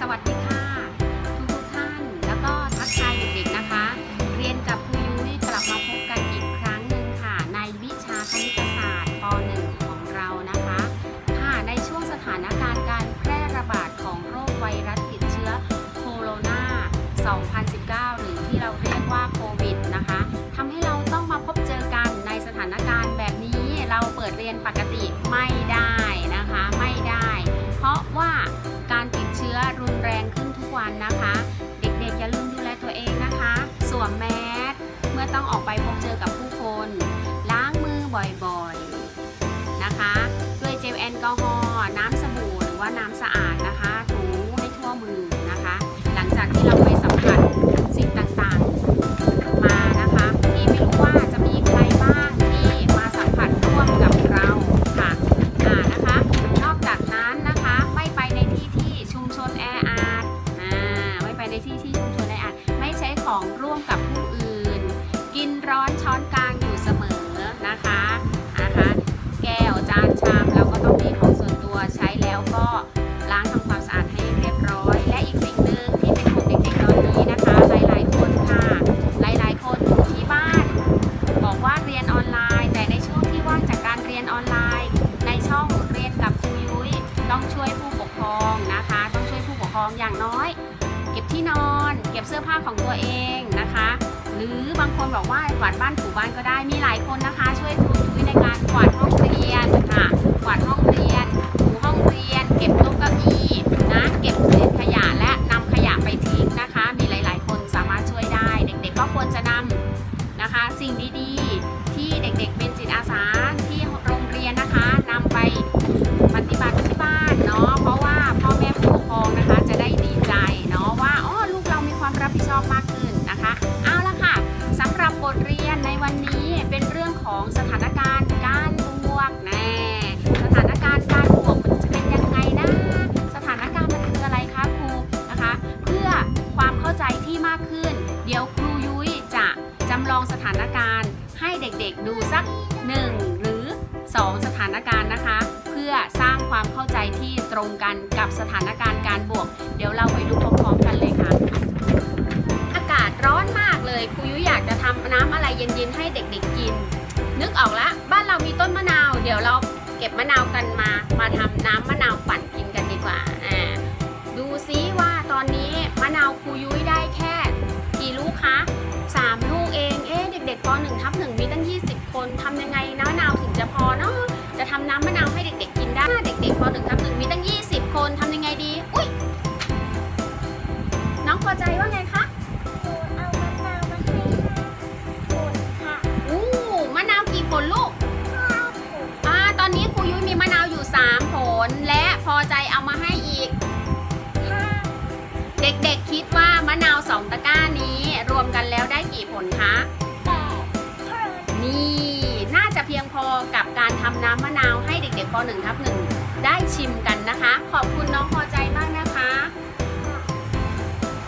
สวัสดี ว่าน้ำสะอาด อย่างน้อย เก็บที่นอน เก็บเสื้อผ้าของตัวเองนะคะ หรือบางคนบอกว่ากวาดบ้านถูบ้านก็ได้มีหลายคนนะคะ ช่วยคุณยุ้ยในการกวาดห้องเรียนค่ะกวาดห้องเรียนถูห้องเรียน เก็บโต๊ะเก้าอี้นะเก็บเศษขยะและนำขยะไปทิ้งนะคะ มีหลาย ๆ คนสามารถช่วยได้ เด็ก ๆ ก็ควรจะนำนะคะ สิ่งดี ยครูยุ้ยอยากจะทำน้ำอะไรเย็นๆให้เด็กๆกิน นึกออกละบ้านเรามีต้นมะนาว เดี๋ยวเราเก็บมะนาวกันมา มาทำน้ำมะนาวปั่นกินกันดีกว่าอ่าดูซิว่าตอนนี้มะนาวครูยุ้ยได้แค่กี่ลูกคะสามลูกเองเอ๊ะเด็กๆป .1 ทับหนึ่งมีตั้ง 20 คนทำยังไงน้ำมะนาวถึงจะพอเนาะจะทำน้ำมะนาวให้เด็กๆกินได้เด็กๆป .1 ทับ ปงทับหนึ่งได้ชิมกันนะคะ ขอบคุณน้องพอใจมากนะคะ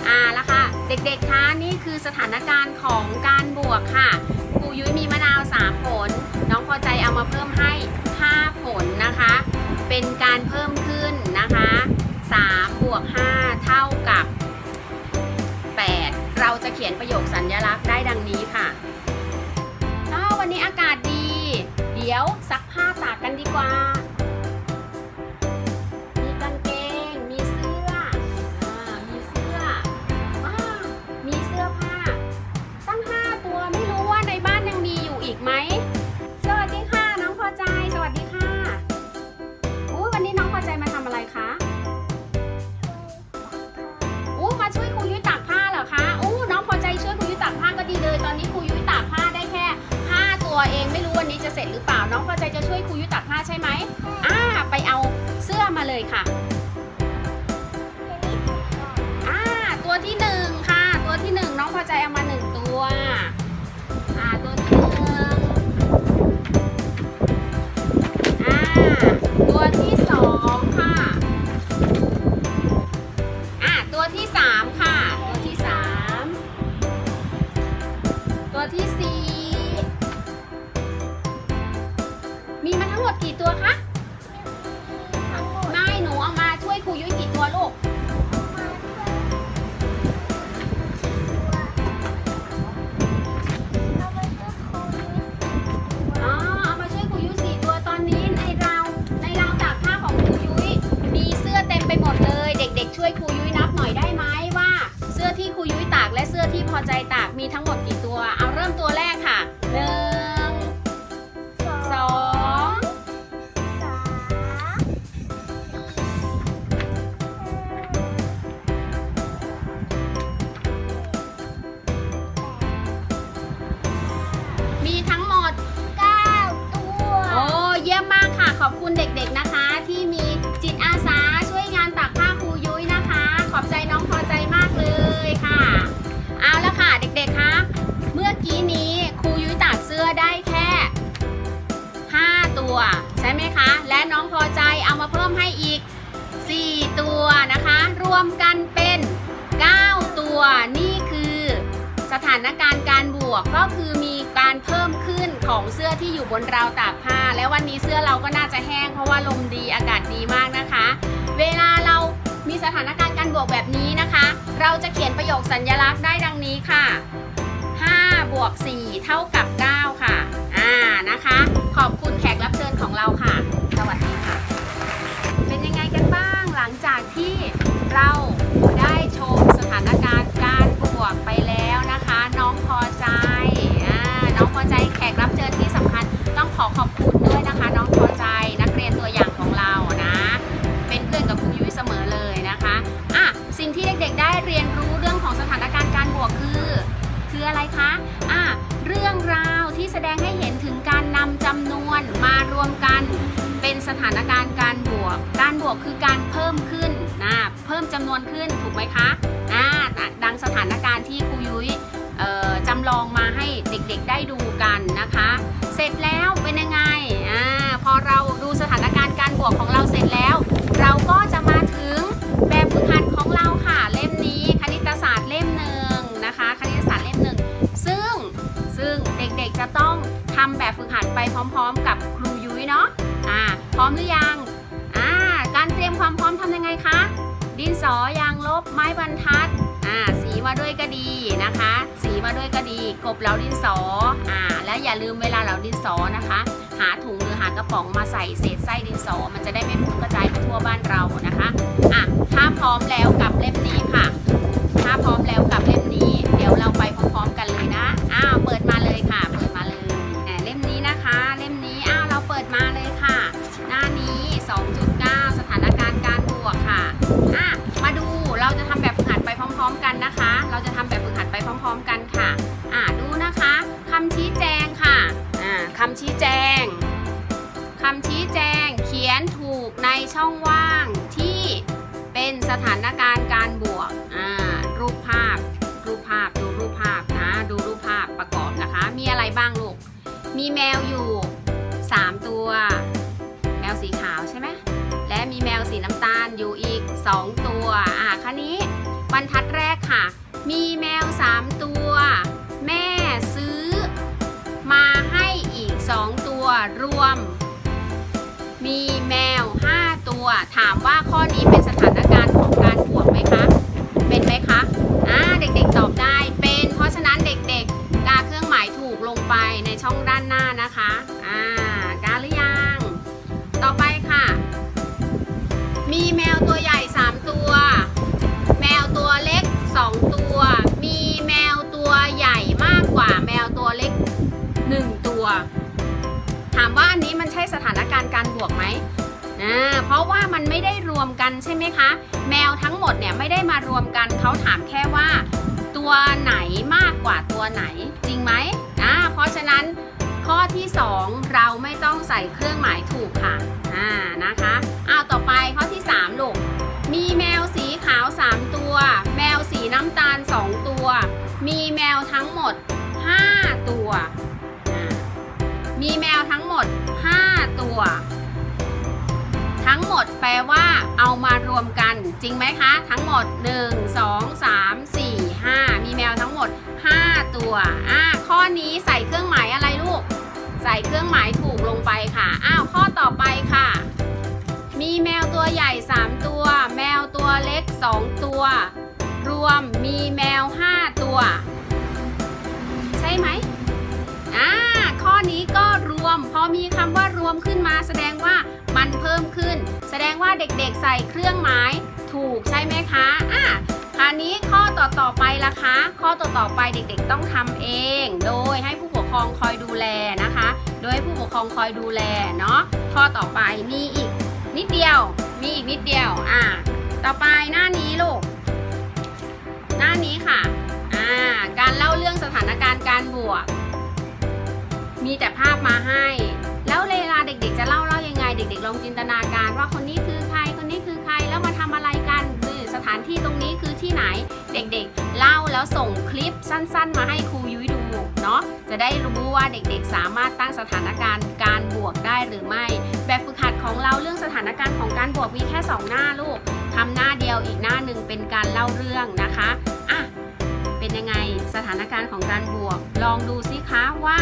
อ่าแล้วค่ะ เด็กๆคะนี่คือสถานการณ์ของการบวกค่ะครูยุ้ยมีมะนาว 3 ผล น้องพอใจเอามาเพิ่มให้ 5 ผลนะคะ เป็นการเพิ่มขึ้นนะคะ3บวก5เท่ากับ 8 เราจะเขียนประโยคสัญญลักษณ์ได้ดังนี้ค่ะวันนี้อากาศดี เดี๋ยวสั อ่าไปเอาเสื้อมาเลยค่ะอ่าตัวที่หนึ่งค่ะ ตัวที่หนึ่งน้องพอใจเอามา อใจตากมีทั้งหมดกี่ตัว เอาเริ่มตัวแรกค่ะหนึ่งสองสามมีทั้งหมดเก้าตัว โอ้ เยี่ยมมากค่ะ ขอบคุณเด็กๆนะคะ กี้นี้ครูยุ้ยตากเสื้อได้แค่ 5 ตัว ใช่ไหมคะ และน้องพอใจเอามาเพิ่มให้อีก 4 ตัวนะคะ รวมกันเป็น 9 ตัว นี่คือสถานการณ์การบวกก็คือมีการเพิ่มขึ้นของเสื้อที่อยู่บนราวตากผ้า และวันนี้เสื้อเราก็น่าจะแห้งเพราะว่าลมดีอากาศดีมากนะคะ เวลาเรามีสถานการณ์การบวกแบบนี้นะคะ เราจะเขียนประโยคสัญลักษณ์ได้ดังนี้ค่ะ 5 บวก 4 เท่ากับ 9 ค่ะ อ่านะคะ ขอบคุณแขกรับเชิญของเราค่ะ สวัสดีค่ะ เป็นยังไงกันบ้างหลังจากที่เราได้ชมสถานการณ์การบวกไปแล้วนะคะ น้องพอใจ อ่า น้องพอใจแขกรับเชิญที่ เนาะอ่าพร้อมหรือยังอ่าการเตรียมความพร้อมทำยังไงคะดินสอยางลบไม้บรรทัดอ่าสีมาด้วยก็ดีนะคะ สีมาด้วยก็ดีกบเหลาดินสออ่าและอย่าลืมเวลาเหลาดินสอนะคะ หาถุงหรือหากระป๋องมาใส่เศษไส้ดินสอ มันจะได้ไม่ฟุ้งกระจายไปทั่วบ้านเรานะคะอะถ้าพร้อมแล้วกับเล่มนี้ค่ะำชี้แจงเขียนถูกในช่องว่างที่เป็นสถานการณ์การบวกรูปภาพ รูปภาพดูรูปภาพนะ ดูรูปภาพประกอบนะคะ มีอะไรบ้างลูก มีแมวอยู่ 3 ตัว แมวสีขาวใช่ไหมและมีแมวสีน้ำตาลอยู่อีก 2 ตัว อ่าคันนี้บรรทัดแรกค่ะ มีแมว ด็กๆตอบได้เป็น เพราะฉะนั้นเด็กๆ กาเครื่องหมายถูกลงไปในช่องด้านหน้านะคะ อ่ากาหรือยัง ต่อไปค่ะ มีแมวตัวใหญ่ 3 ตัว แมวตัวเล็ก 2 ตัว มีแมวตัวใหญ่มากกว่าแมวตัวเล็ก 1 ตัว ถามว่าอันนี้มันใช่สถานการณ์การบวกไหมอ่าเพราะว่ามันไม่ได้รวมกันใช่ไหมคะ แมวทั้งหมดเนี่ยไม่ได้มารวมกันเขาถามแค่ว่า ตัวไหนมากกว่าตัวไหน จริงไหมอ่าเพราะฉะนั้นข้อที่ 2 เราไม่ต้องใส่เครื่องหมายถูกค่ะอ่านะคะอ้าวต่อไปข้อที่3ลูกมีแมวสีขาว 3 ตัว แมวสีน้ำตาล 2 ตัว มีแมวทั้งหมด 5 ตัว มีแมวทั้งหมด 5 ตัว ทั้งหมดแปลว่าเอามารวมกันจริงไหมคะ ทั้งหมด 1 2 3 4 5 มีแมวทั้งหมด 5 ตัวอ่าข้อนี้ใส่เครื่องหมายอะไรลูก ใส่เครื่องหมายถูกลงไปค่ะอ้าวข้อต่อไปค่ะ มีแมวตัวใหญ่ 3 ตัว แมวตัวเล็ก 2 ตัว รวมมีแมว 5 ตัว ใช่ไหมอ่าข้อนี้ก็รวม พอมีคำว่ารวมขึ้นมาแสดงว่ามันเพิ่มขึ้น แสดงว่าเด็กๆใส่เครื่องหมายถูกใช่ไหมคะอ่า วนี้ข้อต่อต่อไปล่ะคะ ข้อต่อต่อไปเด็กๆต้องทำเอง โดยให้ผู้ปกครองคอยดูแลนะคะ โดยให้ผู้ปกครองคอยดูแลเนาะข้อต่อไปมีอีกนิดเดียว มีอีกนิดเดียวอ่าต่อไปหน้านี้ลูก หน้านี้ค่ะอ่าการเล่าเรื่องสถานการณ์การบวก มีแต่ภาพมาให้ แล้วเวลาเด็กๆ จะเล่าเล่ายังไง เด็ก ๆ ลองจินตนาการว่าคนนี้คือานที่ตรงนี้คือที่ไหน เด็กๆ เล่าแล้วส่งคลิปสั้นๆ มาให้ครูยุ้ยดูเนาะจะได้รู้ว่าเด็กๆ สามารถตั้งสถานการณ์การบวกได้หรือไม่ แบบฝึกหัดของเราเรื่องสถานการณ์ของการบวกมีแค่ 2 หน้าลูกทำหน้าเดียวอีกหน้าหนึ่งเป็นการเล่าเรื่องนะคะอะเป็นยังไงสถานการณ์ของการบวก ลองดูซิคะว่า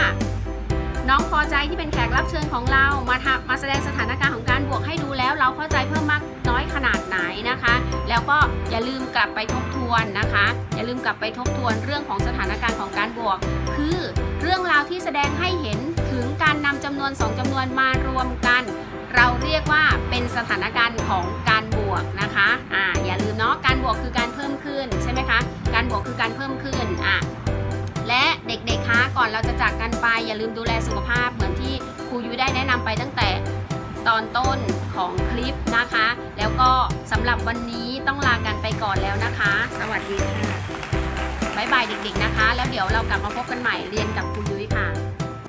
น้องพอใจที่เป็นแขกรับเชิญของเรา มาทำมาแสดงสถานการณ์ของการบวกให้ดูแล้ว เราเข้าใจเพิ่มมากน้อยขนาดไหนนะคะ แล้วก็อย่าลืมกลับไปทบทวนนะคะ อย่าลืมกลับไปทบทวนเรื่องของสถานการณ์ของการบวก คือเรื่องราวที่แสดงให้เห็นถึงการนำจำนวน 2จำนวนมารวมกัน เราเรียกว่าเป็นสถานการณ์ของการบวกนะคะ อ่าอย่าลืมเนาะ อย่าลืมดูแลสุขภาพเหมือนที่ครูยุ้ยได้แนะนำไปตั้งแต่ตอนต้นของคลิปนะคะ แล้วก็สำหรับวันนี้ต้องลากันไปก่อนแล้วนะคะ สวัสดีค่ะบ๊ายบายเด็กๆนะคะ แล้วเดี๋ยวเรากลับมาพบกันใหม่เรียนกับครูยุ้ย